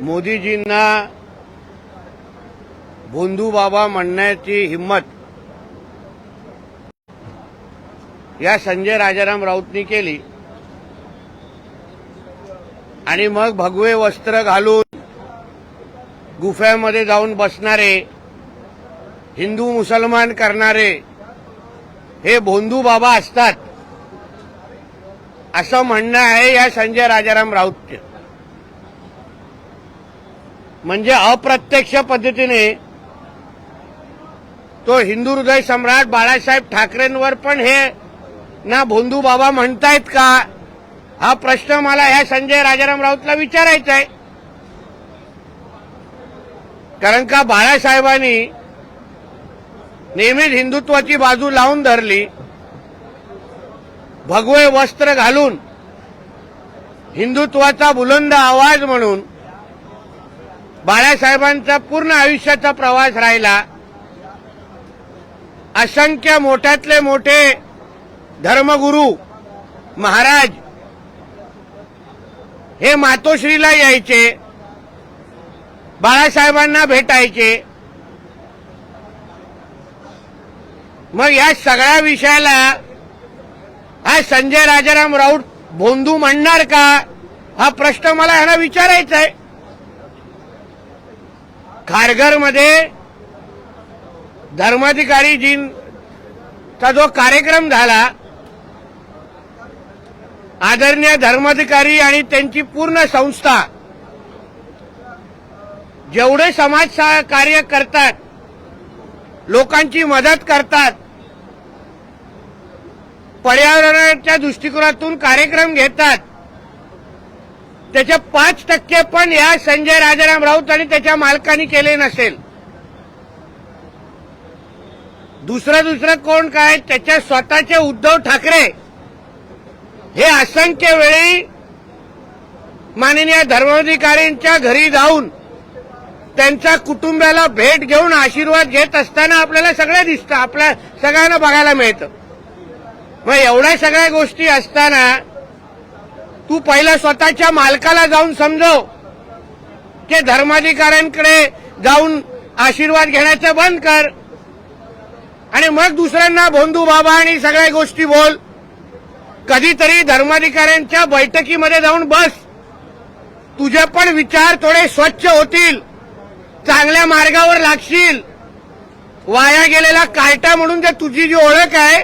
मोदीजींना भोंदू बाबा म्हणण्याची हिंमत. या संजय राजाराम राऊतनी केली. आणि मग भगवे वस्त्र घालून गुफ्यामध्ये जाऊन बसणारे हिंदू मुसलमान करणारे हे भोंदू बाबा असतात. असं म्हणणं आहे या संजय राजाराम राऊतचं. म्हणजे अप्रत्यक्ष पद्धतीने तो हिंदू हृदय सम्राट बाळासाहेब ठाकरेंवर पण हे ना भोंदू बाबा म्हणतायत का? हा प्रश्न मला ह्या संजय राजाराम राऊतला विचारायचा आहे. कारण का बाळासाहेबांनी नेहमीच हिंदुत्वाची बाजू लावून धरली. भगवे वस्त्र घालून हिंदुत्वाचा बुलंद आवाज म्हणून बाळासाहेबांचा पूर्ण आयुष्याचा प्रवास राहिला. असंख्य मोठ्यातले मोठे धर्मगुरू महाराज हे मातोश्रीला यायचे बाळासाहेबांना भेटायचे. मग या सगळ्या विषयाला हा संजय राजाराम राऊत भोंदू म्हणणार का? हा प्रश्न मला ह्यांना विचारायचा आहे खारघरमध्ये चा जो कार्यक्रम झाला आदरणीय धर्माधिकारी आणि त्यांची पूर्ण संस्था जेवढे समाज सा- कार्य करतात लोकांची मदत करतात पर्यावरणाच्या दृष्टिकोनातून कार्यक्रम घेतात त्याचे पाच टक्के पण या संजय राजाराम राऊत आणि त्याच्या मालकांनी केले नसेल. दुसरं दुसरं कोण काय? त्याच्या स्वतःचे उद्धव ठाकरे. हे असंख्य वेळी माननीय धर्माधिकाऱ्यांच्या घरी जाऊन त्यांच्या कुटुंबाला भेट घेऊन आशीर्वाद घेत असताना आपल्याला सगळं दिसतं. आपल्या सगळ्यांना बघायला मिळतं. मग एवढ्या सगळ्या गोष्टी असताना तू पहिला स्वतःच्या मालकाला जाऊन समजव. की धर्माधिकाऱ्यांकडे जाऊन आशीर्वाद घेण्याचं बंद कर. आणि मग दुसऱ्यांना भोंदू बाबा आणि सगळ्या गोष्टी बोल. कधीतरी धर्माधिकाऱ्यांच्या बैठकीमध्ये जाऊन बस. तुझे पण विचार थोडे स्वच्छ होतील. चांगल्या मार्गावर लागशील. वाया गेलेला कायटा म्हणून जे तुझी जी ओळख आहे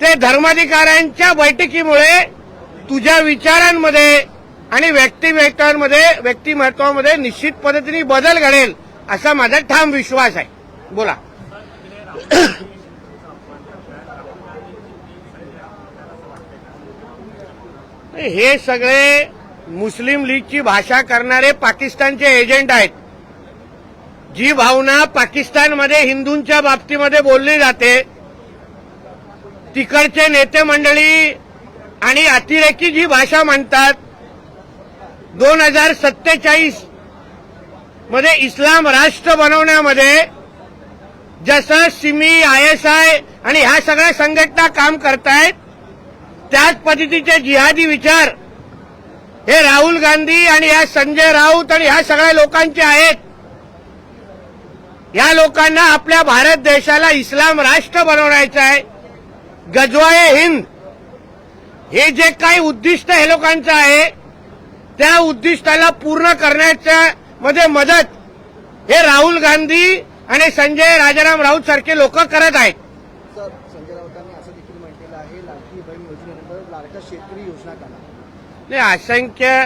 ते धर्माधिकाऱ्यांच्या बैठकीमुळे तुझ्या विचारांमध्ये आणि व्यक्तिमत्वांमध्ये व्यक्तिमत्वामध्ये निश्चित पद्धतीने बदल घडेल असा माझा ठाम विश्वास आहे. बोला. हे सगळे मुस्लिम लीगची भाषा करणारे पाकिस्तानचे एजंट आहेत. जी भावना पाकिस्तानमध्ये हिंदूंच्या बाबतीमध्ये बोलली जाते तिकडचे नेते मंडळी आणि अतिरेकी जी भाषा म्हणतात दोन हजार सत्तेचाळीसमध्ये इस्लाम राष्ट्र बनवण्यामध्ये जसं सिमी आय एस आय आणि ह्या सगळ्या संघटना काम करतायत त्याच पद्धतीचे जिहादी विचार हे राहुल गांधी आणि या संजय राऊत आणि ह्या सगळ्या लोकांचे आहेत. या लोकांना आपल्या भारत देशाला इस्लाम राष्ट्र बनवण्याचं आहे. गजवाए हिंद. हे जे काही उद्दिष्ट हे लोकांचं आहे त्या उद्दिष्टाला पूर्ण करण्याच्या मध्ये मदत हे राहुल गांधी आणि संजय राजाराम राऊत सारखे लोक करत आहेत. सर संजय राऊतांनी असं देखील म्हटलेलं आहे लाडकी बहीण योजनेनंतर लाडका शेतकरी योजना करा नाही असंख्य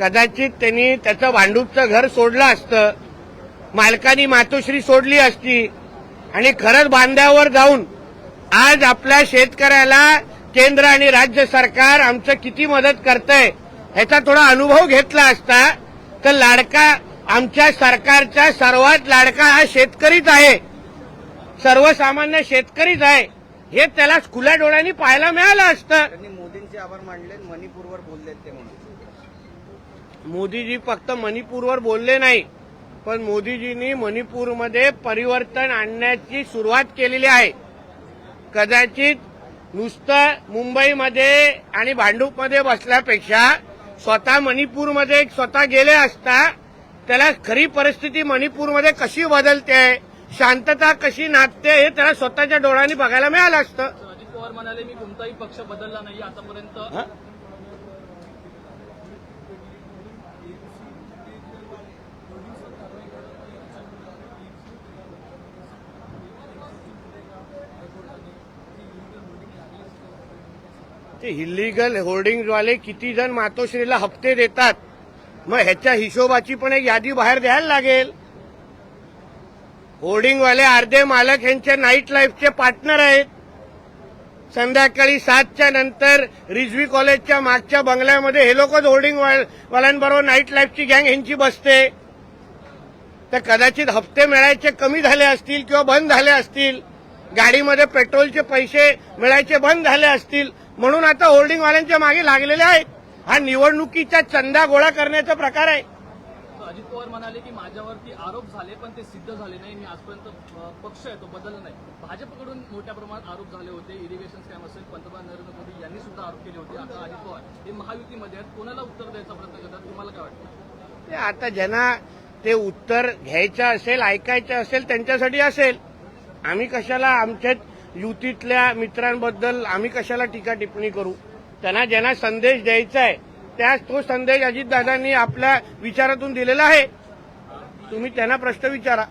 कदाचित त्यांनी त्याचं भांडूपचं घर सोडलं असतं मालकानी मातोश्री सोडली असती आणि खरंच बांध्यावर जाऊन आज आपल्या शेतकऱ्याला केंद्र आणि राज्य सरकार आमचं किती मदत करतंय ह्याचा थोडा अनुभव घेतला असता तर लाडका आमच्या सरकारचा सर्वात लाडका हा शेतकरीच आहे. सर्वसामान्य शेतकरीच आहे. हे त्याला खुल्या डोळ्यांनी पाहायला मिळालं असतं. त्यांनी मोदींचे आभार मानले मणिपूरवर बोललेत ते म्हणून. मोदीजी फक्त मणिपूरवर बोलले नाही पण मोदीजींनी मणिपूरमध्ये परिवर्तन आणण्याची सुरुवात केलेली आहे. कदाचित नुसतं मुंबईमध्ये आणि भांडूपमध्ये बसल्यापेक्षा स्वतः मणिपूरमध्ये स्वतः गेले असता त्याला खरी परिस्थिती मणिपूरमध्ये कशी बदलते शांतता कशी नाचते हे त्याला स्वतःच्या डोळ्यांनी बघायला मिळालं असतं. अजित पवार म्हणाले मी कोणताही पक्ष बदलला नाही आतापर्यंत. ते इलिगल होर्डिंगवाले किती जण मातोश्रीला हप्ते देतात. मग ह्याच्या हिशोबाची पण एक यादी बाहेर द्यायला लागेल. होर्डिंगवाले अर्धे मालक यांचे नाईट लाईफचे पार्टनर आहेत. संध्याकाळी सातच्या नंतर रिजवी कॉलेजच्या मागच्या बंगल्यामध्ये हे लोकच होर्डिंग वाल्यांबरोबर नाईट लाईफची गँग ह्यांची बसते. तर कदाचित हप्ते मिळायचे कमी झाले असतील किंवा बंद झाले असतील. गाडीमध्ये पेट्रोलचे पैसे मिळायचे बंद झाले असतील. म्हणून आता होर्डिंगवाल्यांच्या मागे लागलेले आहेत. हा निवडणुकीचा चंदा गोळा करण्याचा प्रकार आहे. अजित पवार म्हणाले की माझ्यावरती आरोप झाले पण ते सिद्ध झाले नाही. मी आजपर्यंत पक्ष आहे तो बदलला नाही. भाजपकडून मोठ्या प्रमाणात आरोप झाले होते. इरिगेशन स्कॅम असेल पंतप्रधान नरेंद्र मोदी यांनी सुद्धा आरोप केले होते. आता अजित पवार हे महायुतीमध्ये आहेत. कोणाला उत्तर द्यायचा प्रयत्न करतात? तुम्हाला काय वाटतं? ते आता ज्यांना ते उत्तर घ्यायचं असेल ऐकायचं असेल त्यांच्यासाठी असेल. आम्ही कशाला आमच्या युतीतल्या मित्रांबद्दल आम्ही कशाला टीका टिप्पणी करू? त्यांना ज्यांना संदेश द्यायचा आहे त्याच तो संदेश अजितदादांनी आपल्या विचारातून दिलेला आहे. तुम्ही त्यांना प्रश्न विचारा.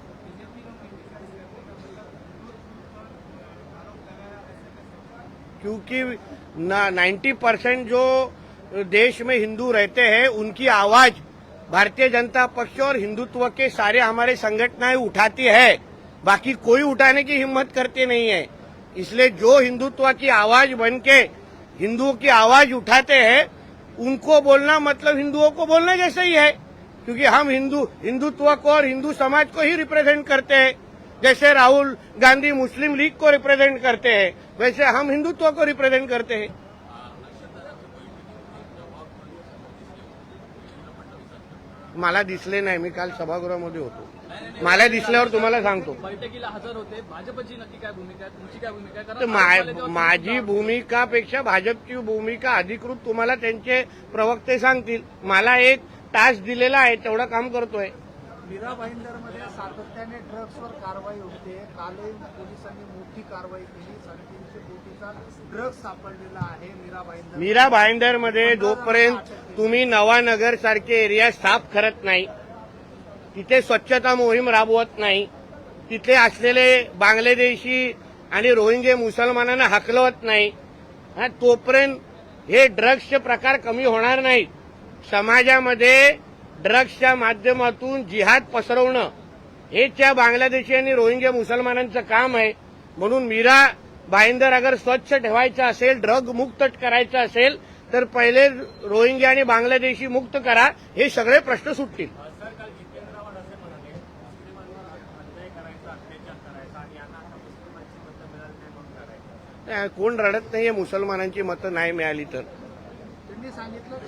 क्योंकि नाइन्टी परसेंट जो देश में हिंदू रहते हैं उनकी आवाज भारतीय जनता पक्ष और हिंदुत्व के सारे हमारे संगठनाएं उठाती है। बाकी कोई उठाने की हिम्मत करते नहीं है। इसलिए जो हिंदुत्व की आवाज़ बन के हिंदुओं की आवाज़ उठाते हैं, उनको बोलना मतलब हिंदुओं को बोलना जैसे ही है। क्योंकि हम हिंदू, हिंदुत्व को और हिंदू समाज को ही रिप्रेजेंट करते हैं। जैसे राहुल गांधी मुस्लिम लीग को रिप्रेजेंट करते हैं, वैसे हम हिंदुत्व को रिप्रेजेंट करते हैं। मला दिसले नाही, मी काल सभागृहामध्ये होतो. मला दिसल्यावर तुम्हाला सांगतो. बैठकीला हजर होते. भाजपची नक्की काय भूमिका आहे? तुमची काय भूमिका आहे? तर मा- माझी भूमिकापेक्षा भाजपची भूमिका अधिकृत तुम्हाला त्यांचे प्रवक्ते सांगतील. मला एक टास्क दिलेला आहे तेवढं काम करतोय. मीरा भाईंदरमध्ये सातत्याने ड्रग्सवर कारवाई होते. कालही पोलिसांनी मोठी कारवाई केली. साडेतीनशे कोटीचा ड्रग्स सापडलेला आहे मीरा भाईंदर. मीरा भाईंदरमध्ये जोपर्यंत तुम्ही नवानगर सारखे एरिया साफ करत नाही तिथे स्वच्छता मोहीम राबवत नाही. तिथे असलेले बांगलादेशी आणि रोहिंगे मुसलमानांना हकलवत नाही. हा, तोपर्यंत हे ड्रग्सचे प्रकार कमी होणार नाहीत. समाजामध्ये ड्रग्सच्या माध्यमातून जिहाद पसरवणं हे त्या बांगलादेशी आणि रोहिंग्या मुसलमानांचं काम आहे. म्हणून मीरा भाईंदर अगर स्वच्छ ठेवायचं असेल ड्रग मुक्त करायचं असेल तर पहिले रोहिंग्या आणि बांगलादेशी मुक्त करा हे सगळे प्रश्न सुटतील. कोण रडत नाहीये मुसलमानांची मतं नाही मिळाली तर.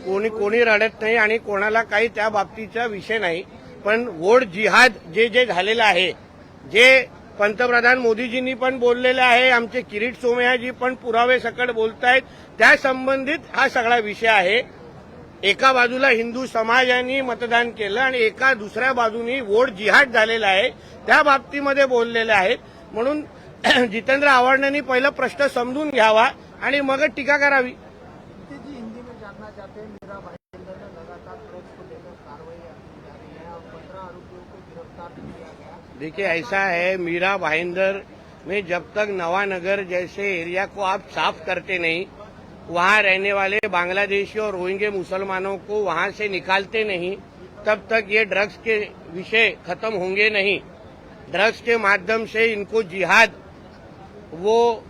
कोणी कोणी रडत नाही आणि कोणाला काही त्या बाबतीचा विषय नाही. पण वोट जिहाद जे जे झालेलं आहे जे पंतप्रधान मोदीजींनी पण बोललेलं आहे आमचे किरीट सोमयाजी पण पुरावे सकट बोलतायत त्या संबंधित हा सगळा विषय आहे. एका बाजूला हिंदू समाजाने मतदान केलं आणि एका दुसऱ्या बाजूनी वोट जिहाद झालेला आहे त्या बाबतीमध्ये बोललेले आहेत म्हणून जितेंद्र आव्हाडांनी पहिला प्रश्न समजून घ्यावा आणि मग टीका करावी. देखिए ऐसा है मीरा भाईंदर में जब तक नवानगर जैसे एरिया को आप साफ करते नहीं वहां रहने वाले बांग्लादेशी और रोहिंगे मुसलमानों को वहां से निकालते नहीं तब तक ये ड्रग्स के विषय खत्म होंगे नहीं। ड्रग्स के माध्यम से इनको जिहाद वो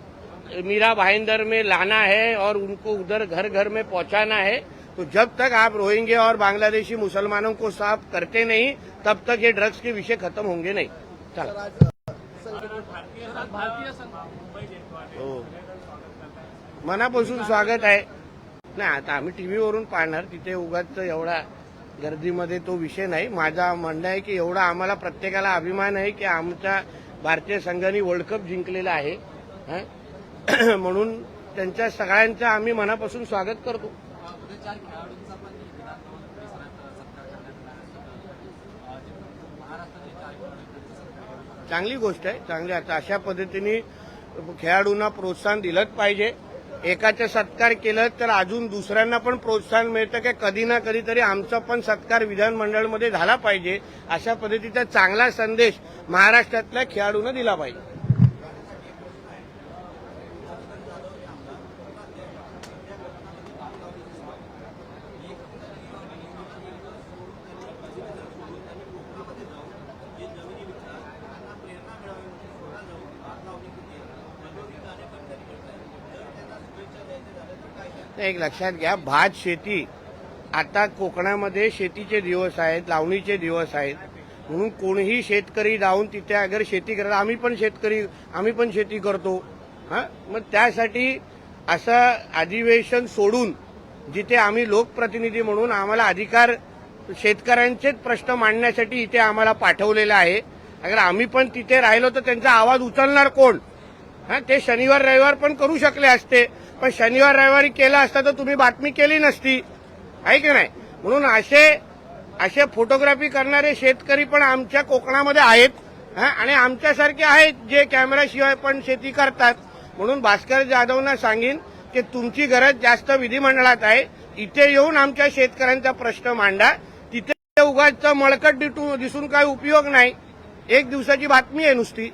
मीरा भाईंदर में लाना है और उनको उधर घर घर में पहुंचाना है। तो जब तक आप रोहिंगे और बांग्लादेशी मुसलमानों को साफ करते नहीं तब तक ये ड्रग्स के विषय खत्म होंगे नहीं। चला। भारतीय हो मनापासून स्वागत आहे नाही आता आम्ही टीव्हीवरून पाहणार तिथे उगाच एवढा गर्दीमध्ये तो विषय नाही. माझा म्हणणं आहे की एवढा आम्हाला प्रत्येकाला अभिमान आहे की आमच्या भारतीय संघाने वर्ल्ड कप जिंकलेला आहे. म्हणून त्यांच्या सगळ्यांचं आम्ही मनापासून स्वागत करतो. चांगली गोष्ट आहे. चांगली आता अशा पद्धतीने खेळाडूंना प्रोत्साहन दिलंच पाहिजे. एकाचे सत्कार केलं तर अजून दुसऱ्यांना पण प्रोत्साहन मिळतं की कधी ना कधीतरी आमचा पण सत्कार विधानमंडळमध्ये झाला पाहिजे. अशा पद्धतीचा चांगला संदेश महाराष्ट्रातल्या खेळाडूंना दिला पाहिजे. एक लक्षात घ्या भात शेती. आता कोकणामध्ये शेतीचे दिवस आहेत लावणीचे दिवस आहेत. म्हणून कोणीही शेतकरी जाऊन तिथे अगर शेती करत आम्ही पण शेतकरी आम्ही पण शेती करतो. हा? मग त्यासाठी असं अधिवेशन सोडून जिथे आम्ही लोकप्रतिनिधी म्हणून आम्हाला अधिकार शेतकऱ्यांचेच प्रश्न मांडण्यासाठी इथे आम्हाला पाठवलेलं आहे. अगर आम्ही पण तिथे राहिलो तर त्यांचा आवाज उचलणार कोण? हा? ते शनिवार रविवार पण करू शकले असते. पण शनिवार रविवारी केला असता तर तुम्ही बातमी केली नसती. आहे की नाही? म्हणून असे असे फोटोग्राफी करणारे शेतकरी पण आमच्या कोकणामध्ये आहेत आणि आमच्यासारखे आहेत जे कॅमेराशिवाय पण शेती करतात. म्हणून भास्कर जाधवना सांगेन की तुमची गरज जास्त विधिमंडळात आहे. इथे येऊन आमच्या शेतकऱ्यांचा प्रश्न मांडा. तिथे उगाच मळकट दिसून काही उपयोग नाही. एक दिवसाची बातमी आहे नुसती.